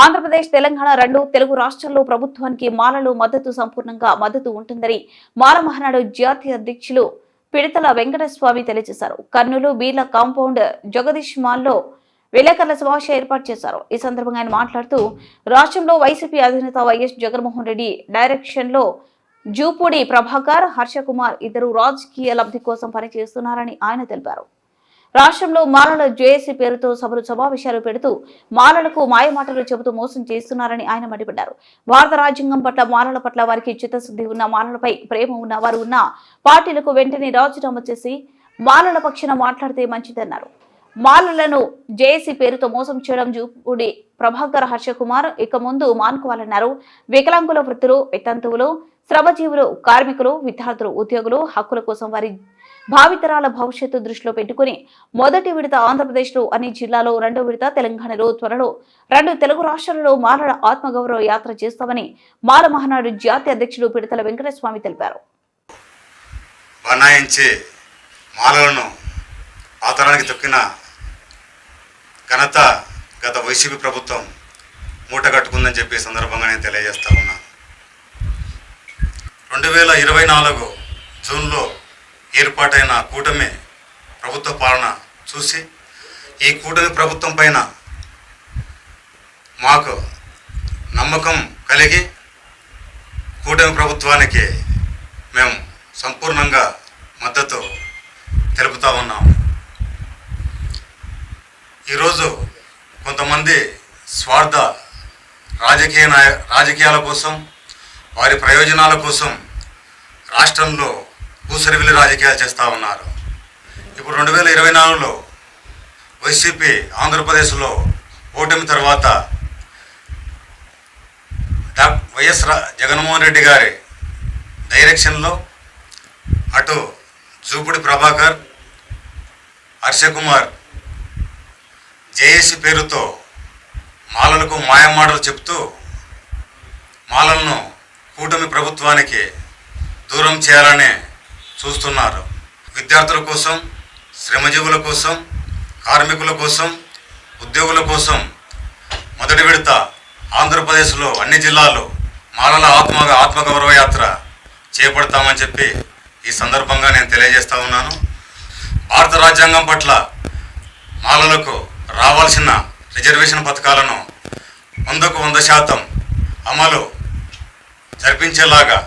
ఆంధ్రప్రదేశ్ తెలంగాణ రెండు తెలుగు రాష్ట్రాల్లో ప్రభుత్వానికి మాలలు మద్దతు సంపూర్ణంగా మద్దతు ఉంటుందని మాలమహనాడు జాతీయ అధ్యక్షులు పిడతల వెంకటస్వామి తెలియజేశారు. కర్నూలు బీర్ల కాంపౌండ్ జగదీష్ మాల్లో విలేకరుల సమావేశ ఏర్పాటు చేశారు. ఈ సందర్భంగా ఆయన మాట్లాడుతూ రాష్ట్రంలో వైసీపీ అధినేత వైఎస్ జగన్మోహన్ రెడ్డి డైరెక్షన్లో జూపూడి ప్రభాకర్ హర్షకుమార్ ఇద్దరు రాజకీయ లబ్ధి కోసం పనిచేస్తున్నారని ఆయన తెలిపారు. రాష్ట్రంలో మాలల జేఏసీ పేరుతో సభలు సమావేశాలు పెడుతూ మాలలకు మాయమాటలు చెబుతూ మోసం చేస్తున్నారని ఆయన మండిపడ్డారు. భారత రాజ్యాంగం పట్ల మాలల పట్ల వారికి చిత్తశుద్ధి ఉన్న మాలలపై ప్రేమ ఉన్న వారు ఉన్న పార్టీలకు వెంటనే రాజీనామా చేసి మాలల పక్షాన మాట్లాడితే మంచిదన్నారు. మాలలను జేఏసీ పేరుతో మోసం చేయడం జూపుడి ప్రభాకర్ హర్షకుమార్ ఇక ముందు మానుకోవాలన్నారు. వికలాంగుల వృత్తులు వితంతువులు శ్రమజీవులు కార్మికులు విద్యార్థులు ఉద్యోగులు హక్కుల కోసం వారి భావితరాల భవిష్యత్తు దృష్టిలో పెట్టుకుని మొదటి విడత ఆంధ్రప్రదేశ్లో అన్ని జిల్లాలో రెండో విడత తెలంగాణలో త్వరలో రెండు తెలుగు రాష్ట్రాలలో మాలల ఆత్మగౌరవ యాత్ర చేస్తామని మాల మహానాడు జాతీయ అధ్యక్షుడు పిడతల వెంకటస్వామి తెలిపారు. బనాయించి మాలలను పాతరానికి తొక్కిన ఘనత గత వైసీపీ ప్రభుత్వం మూట కట్టుకుందని చెప్పి సందర్భంగానే సందర్భంగా నేను తెలియజేస్తా ఉన్నాను. రెండు వేల ఇరవై నాలుగు జూన్లో ఏర్పాటైన కూటమి ప్రభుత్వ పాలన చూసి ఈ కూటమి ప్రభుత్వం పైన మాకు నమ్మకం కలిగి కూటమి ప్రభుత్వానికి మేము సంపూర్ణంగా మద్దతు తెలుపుతూ ఉన్నాం. ఈరోజు కొంతమంది స్వార్థ రాజకీయ నాయ రాజకీయాల కోసం వారి ప్రయోజనాల కోసం రాష్ట్రంలో ఊసరివిల్లి రాజకీయాలు చేస్తూ ఉన్నారు. ఇప్పుడు రెండు వేల ఇరవై నాలుగులో వైసీపీ ఆంధ్రప్రదేశ్లో ఓటమి తర్వాత డాక్ వైఎస్ రా జగన్మోహన్ రెడ్డి గారి డైరెక్షన్లో అటు జూపుడి ప్రభాకర్ హర్షకుమార్ జేఏసీ పేరుతో మాలలకు మాయమాటలు చెప్తూ మాలలను కూటమి ప్రభుత్వానికి దూరం చేయాలనే చూస్తున్నారు. విద్యార్థుల కోసం శ్రమజీవుల కోసం కార్మికుల కోసం ఉద్యోగుల కోసం మొదటి విడత ఆంధ్రప్రదేశ్లో అన్ని జిల్లాల్లో మాలల ఆత్మ ఆత్మగౌరవ యాత్ర చేపడతామని చెప్పి ఈ సందర్భంగా నేను తెలియజేస్తా ఉన్నాను. భారత రాజ్యాంగం పట్ల మాలలకు రావాల్సిన రిజర్వేషన్ పథకాలను వందకు వంద శాతం అమలు జరిపించేలాగా